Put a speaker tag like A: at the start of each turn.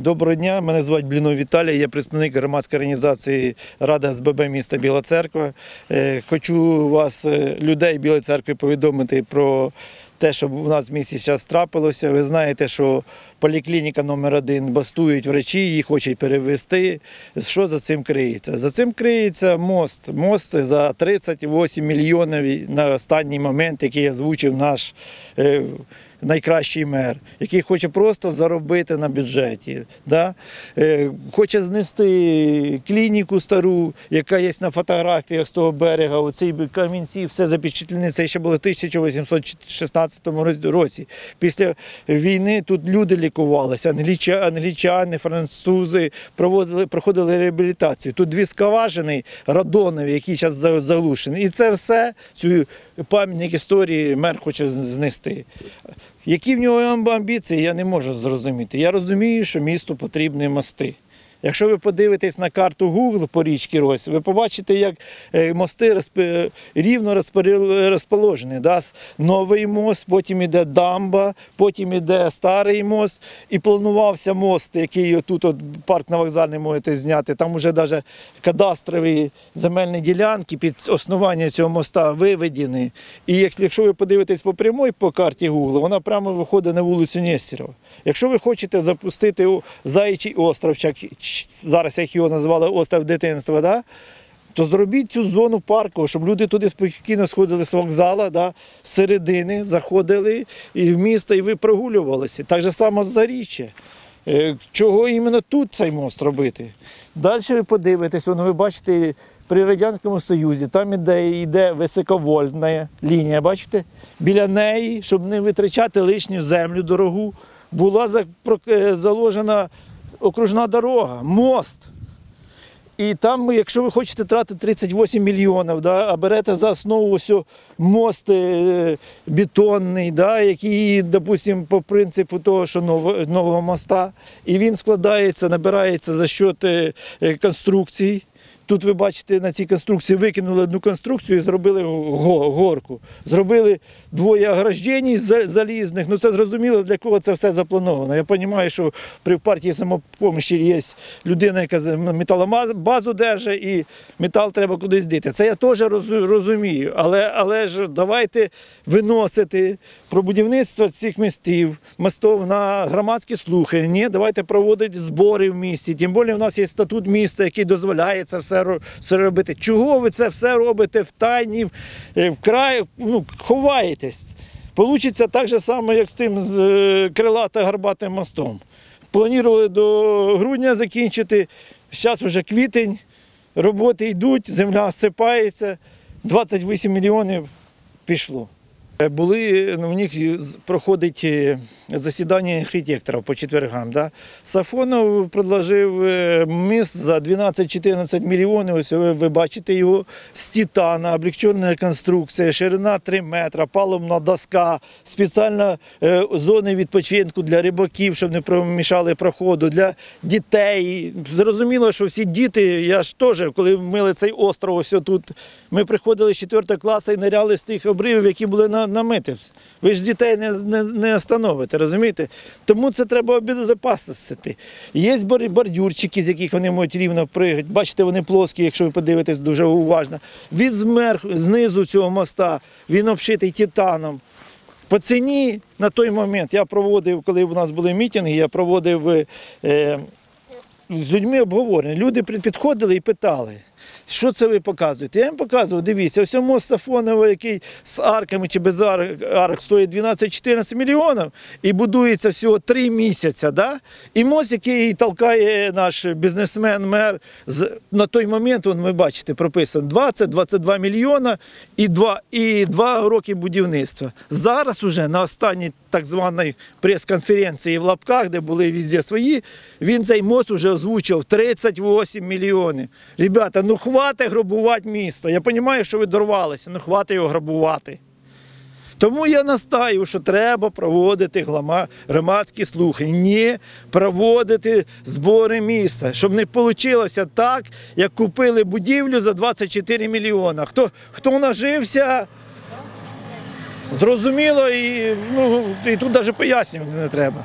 A: Доброго дня, мене звати Блінов Віталій, я представник громадської організації Рада СББ міста Біла Церква. Е, Хочу вас, е, людей Білої церкви, повідомити про те, що у нас в місті зараз трапилося, ви знаєте, що поліклініка номер 1 бастують врачі, її хочуть перевезти. Що за цим криється? За цим криється мост. Мост за 38 мільйонів на останній момент, який озвучив наш. Е, найкращий мер, який хоче просто заробити на бюджеті, да? Е, хоче знести клініку стару, яка є на фотографіях з того берега. Оцей камінці, все запечатлене. Це ще було 1816 2014 році. Після війни тут люди лікувалися, англічани, французи проводили, проходили реабілітацію. Тут дві скважини радонові, які зараз заглушені. І це все цю пам'ятник історії мер хоче знести. Які в нього амбіції, я не можу зрозуміти. Я розумію, що місту потрібні мости. Якщо ви подивитесь на карту Google по річці Рось, ви побачите, як е, мости розп- рівно розположені. Да? Новий мост, потім іде дамба, потім іде старий мост. І планувався мост, який тут от парк на вокзальний можете зняти. Там вже навіть кадастрові земельні ділянки під основання цього моста виведені. І якщо- ви подивитесь по прямой по карті Google, вона прямо виходить на вулицю Нестерова. Якщо ви хочете запустити Заячий остров, чи як зараз як його назвали остров дитинства, да? то зробіть цю зону парку, щоб люди туди спокійно сходили з вокзала, да? з середини, заходили і в місто, і ви прогулювалися. Так же само з Заріччя. Е, Чого іменно тут цей мост робити? Далі ви подивитесь, воно ви бачите, при Радянському Союзі там іде, іде високовольтна лінія, бачите? Біля неї, щоб не витрачати лишню землю дорогу, була е, заложена окружна дорога, мост. І там, якщо ви хочете тратити 38 мільйонів, да, а берете за основу ось мост е, бетонний, да, який, допустимо, по принципу того, що нового, моста, і він складається, набирається за счет е, е, конструкцій. Тут ви бачите, на цій конструкції викинули одну конструкцію і зробили горку. Зробили двоє ограждень залізних. Ну це зрозуміло, для кого це все заплановано. Я розумію, що при партії самопомощі є людина, яка металобазу держить, і метал треба кудись діти. Це я теж розумію. Але, але ж давайте виносити про будівництво цих містів, мостів на громадські слухання. Ні, давайте проводити збори в місті. Тим більше в нас є статут міста, який дозволяє це все, все робити. Чого ви це все робите в тайні, в, е, вкрай, ну, ховаєтесь? Получиться так же само, як з тим з е, крилато-гарбатим мостом. Планували до грудня закінчити, зараз вже квітень, роботи йдуть, земля осипається, 28 мільйонів пішло. Е, Були ну, у них проходить е, засідання архітекторів по четвергам. Да? Сафонов предложив е, міст за 12-14 мільйонів. Ось ви, бачите його з титана, облегчена конструкція, ширина 3 метра, палубна доска, спеціальна зони відпочинку для рибаків, щоб не промішали проходу, для дітей. Зрозуміло, що всі діти, я ж теж, коли мили цей остров, ось тут, ми приходили з 4 класу і ниряли з тих обривів, які були на, намити. Ви ж дітей не, не, не остановите, розумієте? Тому це треба обезопасити. Є бор- бордюрчики, з яких вони можуть рівно пригати. Бачите, вони плоскі, якщо ви подивитесь дуже уважно. Від змерх, знизу цього моста він обшитий титаном. По ціні на той момент я проводив, коли у нас були мітинги, я проводив е, з людьми обговорення. Люди підходили і питали, що це ви показуєте? Я їм показував, дивіться, ось мост Сафонова, який з арками чи без арок, арок стоїть 12-14 мільйонів і будується всього 3 місяці. Да? І мост, який толкає наш бізнесмен-мер, з, на той момент, вон, ви бачите, прописано 20-22 мільйона і 2, і 2 роки будівництва. Зараз уже на останній так званій прес-конференції в лапках, де були везде свої, він цей мост вже озвучив 38 мільйонів. Ребята, ну хватить грабувати місто. Я розумію, що ви дорвалися, ну хватить його грабувати. Тому я настаю, що треба проводити громадські слухання, проводити збори міста, щоб не вийшло так, як купили будівлю за 24 мільйона. Хто, хто нажився, зрозуміло, і, ну, і тут навіть пояснювати не треба.